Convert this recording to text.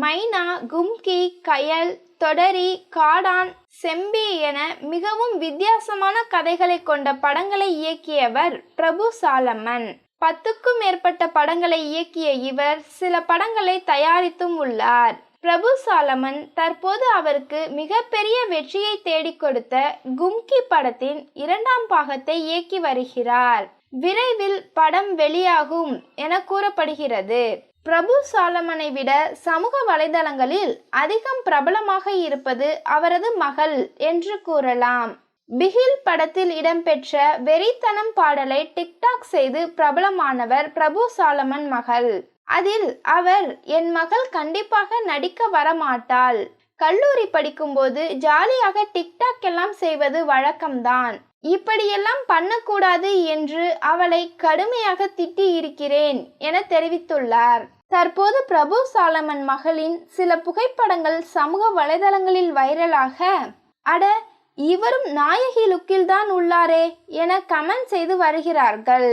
மைனா கும்கி கயல் தொடரி காடான் செம்பி என மிகவும் வித்தியாசமான கதைகளை கொண்ட படங்களை இயக்கியவர் பிரபு சாலமன். பத்துக்கும் மேற்பட்ட படங்களை இயக்கிய இவர் சில படங்களை தயாரித்தும் உள்ளார். பிரபு சாலமன் தற்போது அவருக்கு மிகப்பெரிய வெற்றியை தேடிக் கொடுத்த கும்கி படத்தின் இரண்டாம் பாகத்தை இயக்கி வருகிறார். விரைவில் படம் வெளியாகும் என கூறப்படுகிறது. பிரபு சாலமனை விட சமூக வலைதளங்களில் அதிகம் பிரபலமாக இருப்பது அவரது மகள் என்று கூறலாம். பிகில் படத்தில் இடம்பெற்ற வெறித்தனம் பாடலை டிக்டாக் செய்து பிரபலமானவர் பிரபு சாலமன் மகள். அதில் அவர் என் மகள் கண்டிப்பாக நடிக்க வரமாட்டாள். கல்லூரி படிக்கும்போது ஜாலியாக டிக்டாக் எல்லாம் செய்வது வழக்கம்தான். இப்படியெல்லாம் பண்ணக்கூடாது என்று அவளை கடுமையாக திட்டியிருக்கிறேன் என தெரிவித்துள்ளார். தற்போது பிரபு சாலமன் மகளின் சில புகைப்படங்கள் சமூக வலைதளங்களில் வைரலாக. அட இவரும் நாயகி லுக்கில் தான் உள்ளாரே என கமெண்ட் செய்து வருகிறார்கள்.